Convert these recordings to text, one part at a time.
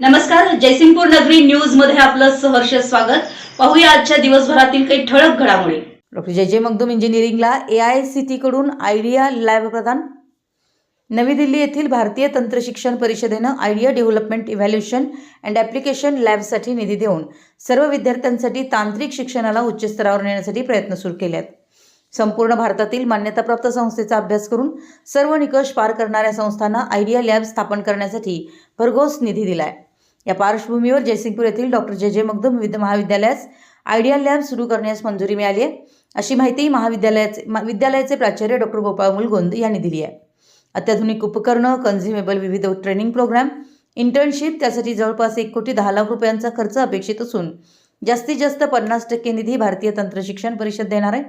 नमस्कार जयसिंगपूर नगरी न्यूजमध्ये आपलं सहर्ष स्वागत. पाहूया आजच्या दिवसभरातील काही ठळक घडामोडी. डॉक्टर जे जय मगदूम इंजिनिअरिंगला ए आय सी टी कडून आयडिया लॅब प्रदान. नवी दिल्ली येथील भारतीय तंत्रशिक्षण परिषदेनं idea development evaluation and application लॅबसाठी निधी देऊन सर्व विद्यार्थ्यांसाठी तांत्रिक शिक्षणाला उच्च स्तरावर नेण्यासाठी प्रयत्न सुरू केले आहेत संपूर्ण भारतातील मान्यताप्राप्त संस्थेचा अभ्यास करून सर्व निकष पार करणाऱ्या संस्थांना आयडिया लॅब स्थापन करण्यासाठी भरघोस निधी दिला आहे या पार्श्वभूमीवर जयसिंगपूर येथील डॉक्टर जे जे मगदूम विविध महाविद्यालयास आयडिया लॅब सुरू करण्यास मंजुरी मिळाली आहे. अशी माहिती महाविद्यालयाचे मा- विद्यालयाचे प्राचार्य डॉक्टर गोपाळ मुलगोंद यांनी दिली आहे. अत्याधुनिक उपकरणं कन्झ्युमेबल विविध ट्रेनिंग प्रोग्राम इंटर्नशिप त्यासाठी जवळपास एक कोटी दहा लाख रुपयांचा खर्च अपेक्षित असून जास्तीत जास्त पन्नास टक्के निधी भारतीय तंत्रशिक्षण परिषद देणार आहे.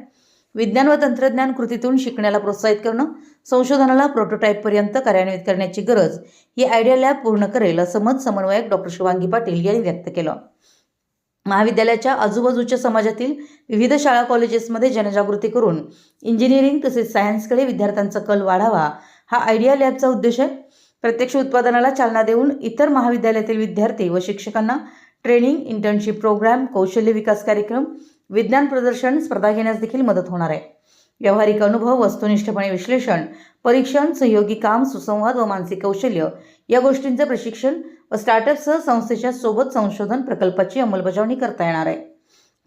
विज्ञान व तंत्रज्ञान कृतीतून शिकण्याला प्रोत्साहित करणं संशोधनाला प्रोटोटाईपपर्यंत कार्यान्वित करण्याची गरज ही आयडिया लॅब पूर्ण करेल असं मत समन्वयक डॉक्टर शुभांगी पाटील यांनी व्यक्त केलं. महाविद्यालयाच्या आजूबाजूच्या समाजातील विविध शाळा कॉलेजेसमध्ये जनजागृती करून इंजिनिअरिंग तसेच सायन्सकडे विद्यार्थ्यांचा कल वाढावा हा आयडिया लॅबचा उद्देश आहे. प्रत्यक्ष उत्पादनाला चालना देऊन इतर महाविद्यालयातील विद्यार्थी व शिक्षकांना ट्रेनिंग इंटर्नशिप प्रोग्राम कौशल्य विकास कार्यक्रम विज्ञान प्रदर्शन स्पर्धा घेण्यास देखील मदत होणार आहे. व्यावहारिक अनुभव वस्तुनिष्ठपणे विश्लेषण परीक्षण सहयोगी काम सुसंवाद व मानसिक कौशल्य या गोष्टींचे प्रशिक्षण व स्टार्टअपसह संस्थेच्या सोबत संशोधन प्रकल्पाची अंमलबजावणी करता येणार आहे.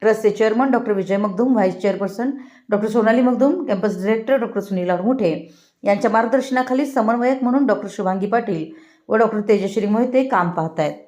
ट्रस्टचे chairman doctor Vijay Magdum vice chairperson doctor Sonali Magdum campus director doctor Sunil Muthe यांच्या मार्गदर्शनाखाली समन्वयक म्हणून डॉक्टर शुभांगी पाटील व डॉक्टर तेजश्री मोहिते काम पाहत आहेत